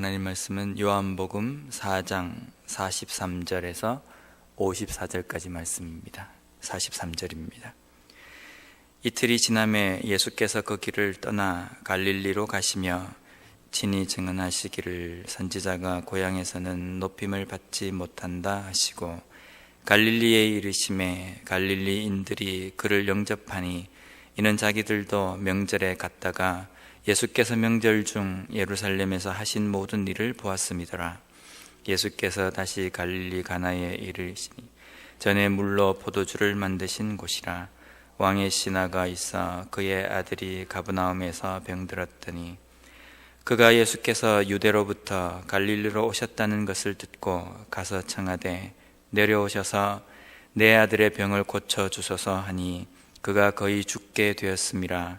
하나님 말씀은 요한복음 4장 43절에서 54절까지 말씀입니다. 43절입니다. 이틀이 지남에 예수께서 그 길을 떠나 갈릴리로 가시며 친히 증언하시기를 선지자가 고향에서는 높임을 받지 못한다 하시고 갈릴리에 이르심에 갈릴리인들이 그를 영접하니 이는 자기들도 명절에 갔다가 예수께서 명절 중 예루살렘에서 하신 모든 일을 보았음이더라. 예수께서 다시 갈릴리 가나에 이르시니 전에 물로 포도주를 만드신 곳이라 왕의 신하가 있어 그의 아들이 가브나움에서 병들었더니 그가 예수께서 유대로부터 갈릴리로 오셨다는 것을 듣고 가서 청하되 내려오셔서 내 아들의 병을 고쳐 주소서 하니 그가 거의 죽게 되었음이라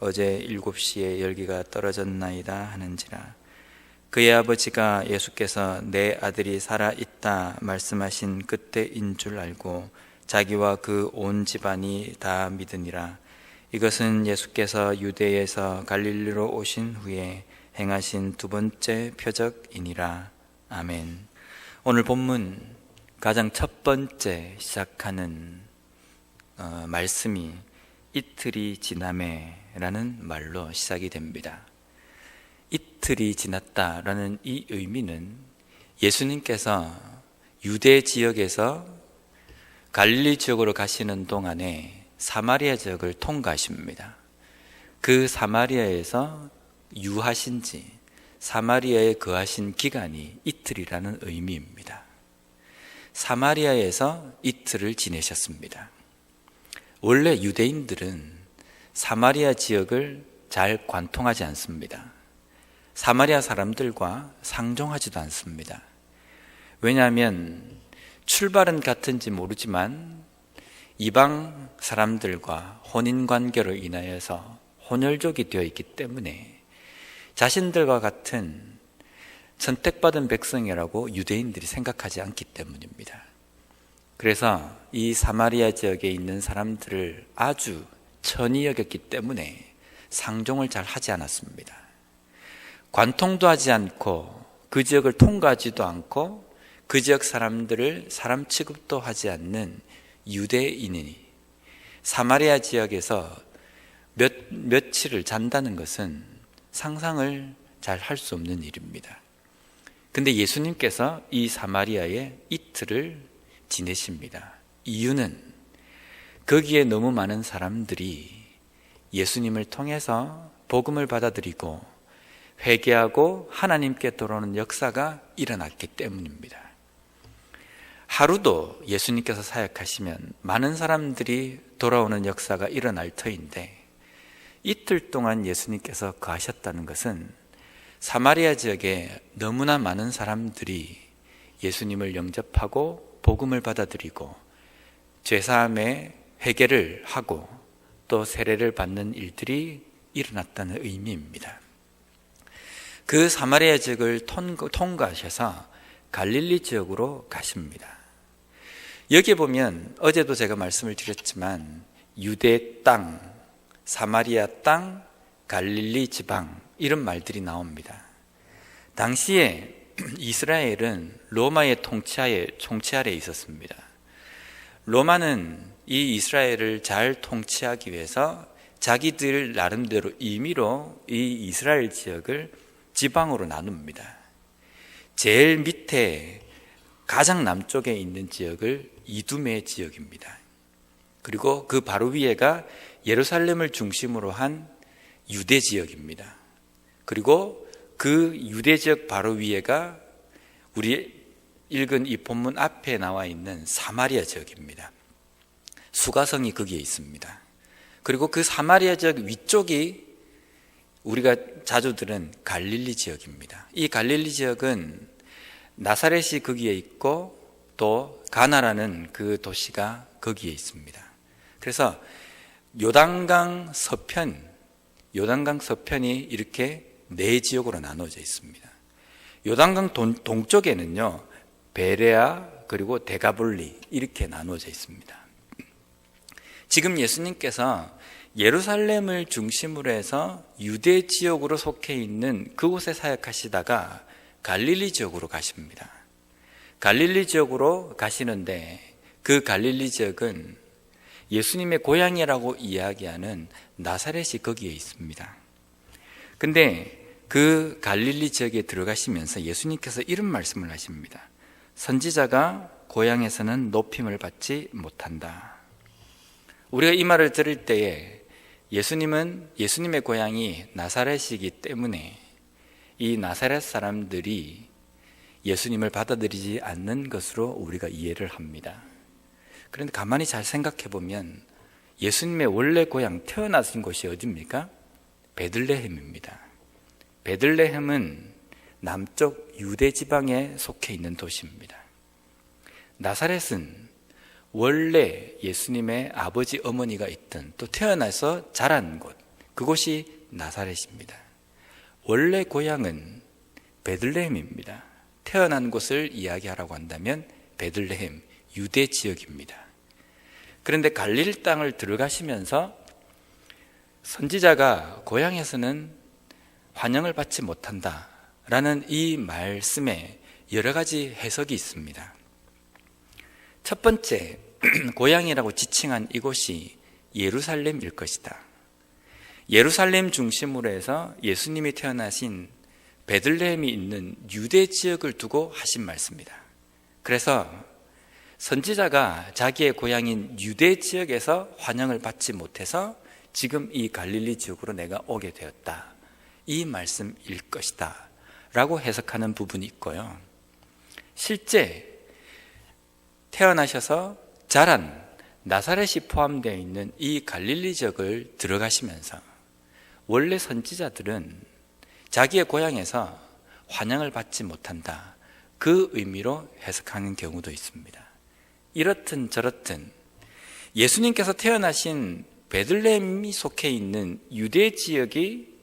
어제 일곱 시에 열기가 떨어졌나이다 하는지라. 그의 아버지가 예수께서 내 아들이 살아 있다 말씀하신 그때인 줄 알고 자기와 그 온 집안이 다 믿으니라. 이것은 예수께서 유대에서 갈릴리로 오신 후에 행하신 두 번째 표적이니라. 아멘. 오늘 본문 가장 첫 번째 시작하는 어, 말씀이 이틀이 지남에라는 말로 시작이 됩니다. 이틀이 지났다라는 이 의미는 예수님께서 유대 지역에서 갈릴리 지역으로 가시는 동안에 사마리아 지역을 통과하십니다. 그 사마리아에서 유하신 지 사마리아에 거하신 기간이 이틀이라는 의미입니다. 사마리아에서 이틀을 지내셨습니다. 원래 유대인들은 사마리아 지역을 잘 관통하지 않습니다. 사마리아 사람들과 상종하지도 않습니다. 왜냐하면 출발은 같은지 모르지만 이방 사람들과 혼인 관계로 인하여서 혼혈족이 되어 있기 때문에 자신들과 같은 선택받은 백성이라고 유대인들이 생각하지 않기 때문입니다. 그래서 이 사마리아 지역에 있는 사람들을 아주 천히 여겼기 때문에 상종을 잘 하지 않았습니다. 관통도 하지 않고 그 지역을 통과하지도 않고 그 지역 사람들을 사람 취급도 하지 않는 유대인이 사마리아 지역에서 몇, 며칠을 잔다는 것은 상상을 잘 할 수 없는 일입니다. 근데 예수님께서 이 사마리아에 이틀을 지내십니다. 이유는 거기에 너무 많은 사람들이 예수님을 통해서 복음을 받아들이고 회개하고 하나님께 돌아오는 역사가 일어났기 때문입니다. 하루도 예수님께서 사역하시면 많은 사람들이 돌아오는 역사가 일어날 터인데 이틀 동안 예수님께서 거하셨다는 것은 사마리아 지역에 너무나 많은 사람들이 예수님을 영접하고 복음을 받아들이고 죄사함의 회개를 하고 또 세례를 받는 일들이 일어났다는 의미입니다. 그 사마리아 지역을 통과하셔서 갈릴리 지역으로 가십니다. 여기 보면 어제도 제가 말씀을 드렸지만 유대 땅, 사마리아 땅, 갈릴리 지방 이런 말들이 나옵니다. 당시에 이스라엘은 로마의 통치하에 통치 아래 있었습니다. 로마는 이 이스라엘을 잘 통치하기 위해서 자기들 나름대로 임의로 이 이스라엘 지역을 지방으로 나눕니다. 제일 밑에 가장 남쪽에 있는 지역을 이두메 지역입니다. 그리고 그 바로 위에가 예루살렘을 중심으로 한 유대 지역입니다. 그리고 그 유대 지역 바로 위에가 우리 읽은 이 본문 앞에 나와 있는 사마리아 지역입니다. 수가성이 거기에 있습니다. 그리고 그 사마리아 지역 위쪽이 우리가 자주 들은 갈릴리 지역입니다. 이 갈릴리 지역은 나사렛이 거기에 있고 또 가나라는 그 도시가 거기에 있습니다. 그래서 요단강 서편, 요단강 서편이 이렇게 네 지역으로 나눠져 있습니다. 요단강 동, 동쪽에는요, 베레아 그리고 데가볼리 이렇게 나눠져 있습니다. 지금 예수님께서 예루살렘을 중심으로 해서 유대 지역으로 속해 있는 그곳에 사역하시다가 갈릴리 지역으로 가십니다. 갈릴리 지역으로 가시는데 그 갈릴리 지역은 예수님의 고향이라고 이야기하는 나사렛이 거기에 있습니다. 근데 그 갈릴리 지역에 들어가시면서 예수님께서 이런 말씀을 하십니다. 선지자가 고향에서는 높임을 받지 못한다. 우리가 이 말을 들을 때에 예수님은 예수님의 고향이 나사렛이기 때문에 이 나사렛 사람들이 예수님을 받아들이지 않는 것으로 우리가 이해를 합니다. 그런데 가만히 잘 생각해 보면 예수님의 원래 고향 태어나신 곳이 어디입니까? 베들레헴입니다. 베들레헴은 남쪽 유대 지방에 속해 있는 도시입니다. 나사렛은 원래 예수님의 아버지 어머니가 있던 또 태어나서 자란 곳 그곳이 나사렛입니다. 원래 고향은 베들레헴입니다. 태어난 곳을 이야기하라고 한다면 베들레헴 유대 지역입니다. 그런데 갈릴 땅을 들어가시면서 선지자가 고향에서는 환영을 받지 못한다 라는 이 말씀에 여러 가지 해석이 있습니다. 첫 번째, 고향이라고 지칭한 이곳이 예루살렘일 것이다. 예루살렘 중심으로 해서 예수님이 태어나신 베들레헴이 있는 유대 지역을 두고 하신 말씀입니다. 그래서 선지자가 자기의 고향인 유대 지역에서 환영을 받지 못해서 지금 이 갈릴리 지역으로 내가 오게 되었다. 이 말씀일 것이다. 라고 해석하는 부분이 있고요. 실제 태어나셔서 자란 나사렛이 포함되어 있는 이 갈릴리 지역을 들어가시면서 원래 선지자들은 자기의 고향에서 환영을 받지 못한다. 그 의미로 해석하는 경우도 있습니다. 이렇든 저렇든 예수님께서 태어나신 베들레헴이 속해 있는 유대 지역이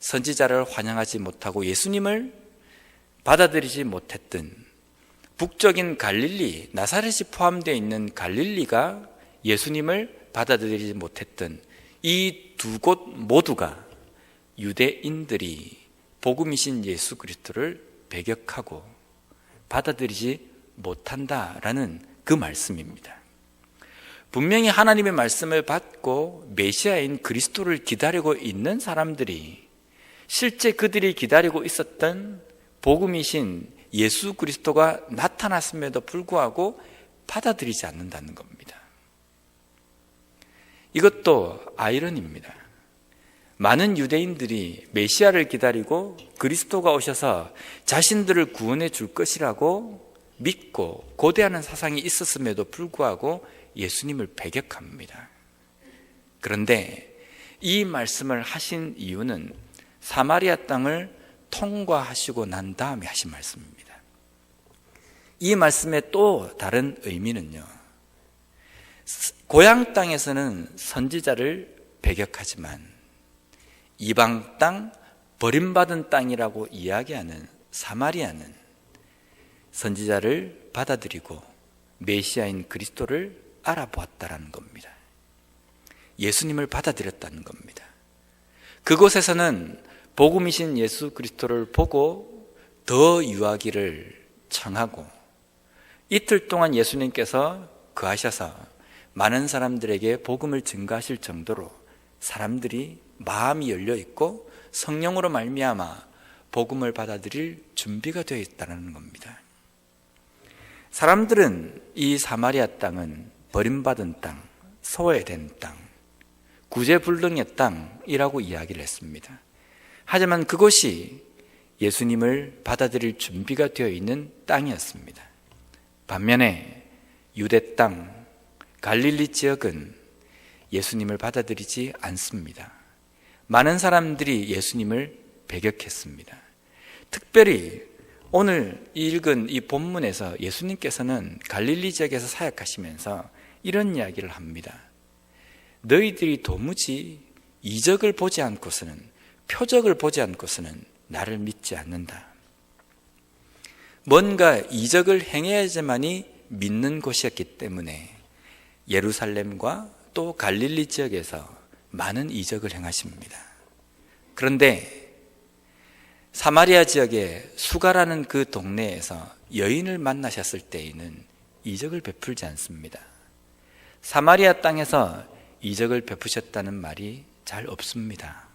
선지자를 환영하지 못하고 예수님을 받아들이지 못했던 북적인 갈릴리, 나사렛이 포함되어 있는 갈릴리가 예수님을 받아들이지 못했던 이 두 곳 모두가 유대인들이 복음이신 예수 그리스도를 배격하고 받아들이지 못한다라는 그 말씀입니다. 분명히 하나님의 말씀을 받고 메시아인 그리스도를 기다리고 있는 사람들이 실제 그들이 기다리고 있었던 복음이신 예수 그리스도가 나타났음에도 불구하고 받아들이지 않는다는 겁니다. 이것도 아이러니입니다. 많은 유대인들이 메시아를 기다리고 그리스도가 오셔서 자신들을 구원해 줄 것이라고 믿고 고대하는 사상이 있었음에도 불구하고 예수님을 배격합니다. 그런데 이 말씀을 하신 이유는 사마리아 땅을 통과하시고 난 다음에 하신 말씀입니다. 이 말씀의 또 다른 의미는요. 고향 땅에서는 선지자를 배격하지만 이방 땅, 버림받은 땅이라고 이야기하는 사마리아는 선지자를 받아들이고 메시아인 그리스도를 알아보았다라는 겁니다. 예수님을 받아들였다는 겁니다. 그곳에서는 복음이신 예수 그리스도를 보고 더 유하기를 청하고 이틀 동안 예수님께서 그하셔서 많은 사람들에게 복음을 증가하실 정도로 사람들이 마음이 열려 있고 성령으로 말미암아 복음을 받아들일 준비가 되어 있다는 겁니다. 사람들은 이 사마리아 땅은 버림받은 땅, 소외된 땅, 구제불능의 땅이라고 이야기를 했습니다. 하지만 그곳이 예수님을 받아들일 준비가 되어 있는 땅이었습니다. 반면에 유대 땅, 갈릴리 지역은 예수님을 받아들이지 않습니다. 많은 사람들이 예수님을 배격했습니다. 특별히 오늘 읽은 이 본문에서 예수님께서는 갈릴리 지역에서 사역하시면서 이런 이야기를 합니다. 너희들이 도무지 이적을 보지 않고서는 표적을 보지 않고서는 나를 믿지 않는다. 뭔가 이적을 행해야지만이 믿는 곳이었기 때문에 예루살렘과 또 갈릴리 지역에서 많은 이적을 행하십니다. 그런데 사마리아 지역의 수가라는 그 동네에서 여인을 만나셨을 때에는 이적을 베풀지 않습니다. 사마리아 땅에서 이적을 베푸셨다는 말이 잘 없습니다.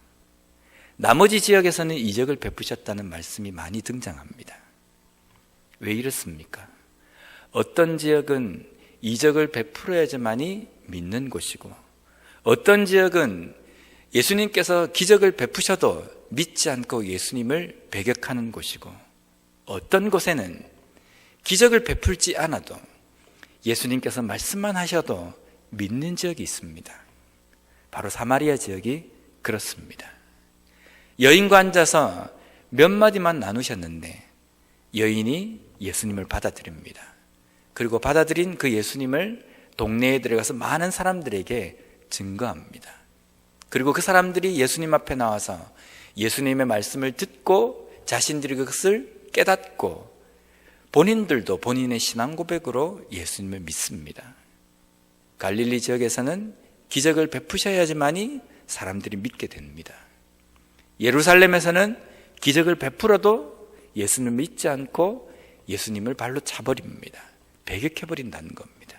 나머지 지역에서는 이적을 베푸셨다는 말씀이 많이 등장합니다. 왜 이렇습니까? 어떤 지역은 이적을 베풀어야지만이 믿는 곳이고 어떤 지역은 예수님께서 기적을 베푸셔도 믿지 않고 예수님을 배격하는 곳이고 어떤 곳에는 기적을 베풀지 않아도 예수님께서 말씀만 하셔도 믿는 지역이 있습니다. 바로 사마리아 지역이 그렇습니다. 여인과 앉아서 몇 마디만 나누셨는데 여인이 예수님을 받아들입니다. 그리고 받아들인 그 예수님을 동네에 들어가서 많은 사람들에게 증거합니다. 그리고 그 사람들이 예수님 앞에 나와서 예수님의 말씀을 듣고 자신들이 그것을 깨닫고 본인들도 본인의 신앙 고백으로 예수님을 믿습니다. 갈릴리 지역에서는 기적을 베푸셔야지만이 사람들이 믿게 됩니다. 예루살렘에서는 기적을 베풀어도 예수님을 믿지 않고 예수님을 발로 차버립니다. 배격해버린다는 겁니다.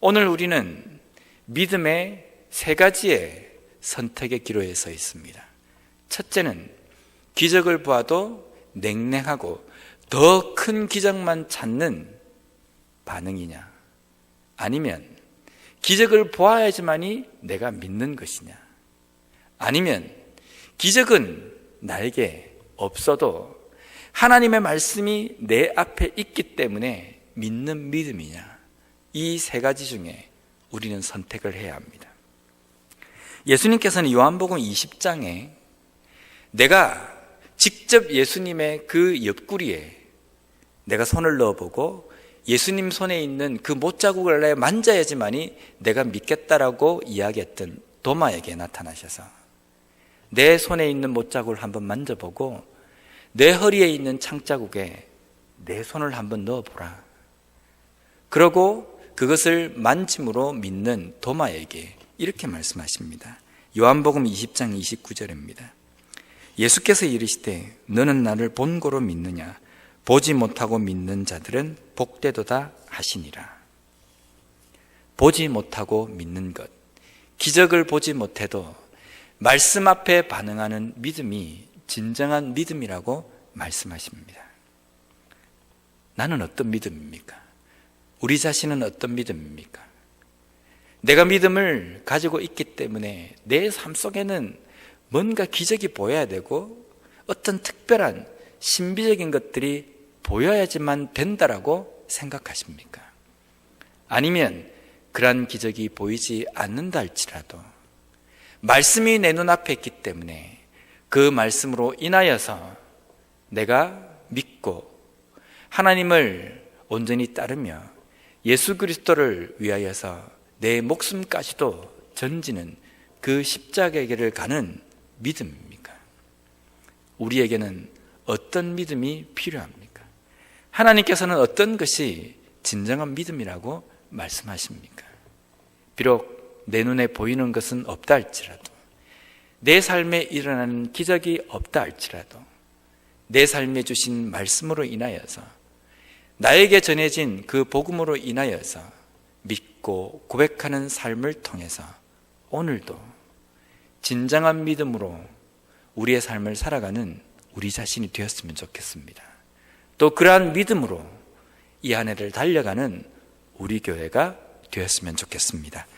오늘 우리는 믿음의 세 가지의 선택의 기로에 서 있습니다. 첫째는 기적을 보아도 냉랭하고 더 큰 기적만 찾는 반응이냐? 아니면 기적을 보아야지만이 내가 믿는 것이냐? 아니면 기적은 나에게 없어도 하나님의 말씀이 내 앞에 있기 때문에 믿는 믿음이냐? 이 세 가지 중에 우리는 선택을 해야 합니다. 예수님께서는 요한복음 20장에 내가 직접 예수님의 그 옆구리에 내가 손을 넣어보고 예수님 손에 있는 그 못자국을 내 만져야지만이 내가 믿겠다라고 이야기했던 도마에게 나타나셔서 내 손에 있는 못자국을 한번 만져보고 내 허리에 있는 창자국에 내 손을 한번 넣어보라. 그러고 그것을 만짐으로 믿는 도마에게 이렇게 말씀하십니다. 요한복음 20장 29절입니다. 예수께서 이르시되 너는 나를 본고로 믿느냐 보지 못하고 믿는 자들은 복되도다 하시니라. 보지 못하고 믿는 것. 기적을 보지 못해도 말씀 앞에 반응하는 믿음이 진정한 믿음이라고 말씀하십니다. 나는 어떤 믿음입니까? 우리 자신은 어떤 믿음입니까? 내가 믿음을 가지고 있기 때문에 내 삶 속에는 뭔가 기적이 보여야 되고 어떤 특별한 신비적인 것들이 보여야지만 된다라고 생각하십니까? 아니면 그러한 기적이 보이지 않는다 할지라도 말씀이 내 눈앞에 있기 때문에 그 말씀으로 인하여서 내가 믿고 하나님을 온전히 따르며 예수 그리스도를 위하여서 내 목숨까지도 전지는 그 십자가의 길을 가는 믿음입니까? 우리에게는 어떤 믿음이 필요합니까? 하나님께서는 어떤 것이 진정한 믿음이라고 말씀하십니까? 비록 내 눈에 보이는 것은 없다 할지라도 내 삶에 일어나는 기적이 없다 할지라도 내 삶에 주신 말씀으로 인하여서 나에게 전해진 그 복음으로 인하여서 믿고 고백하는 삶을 통해서 오늘도 진정한 믿음으로 우리의 삶을 살아가는 우리 자신이 되었으면 좋겠습니다. 또 그러한 믿음으로 이 한 해를 달려가는 우리 교회가 되었으면 좋겠습니다.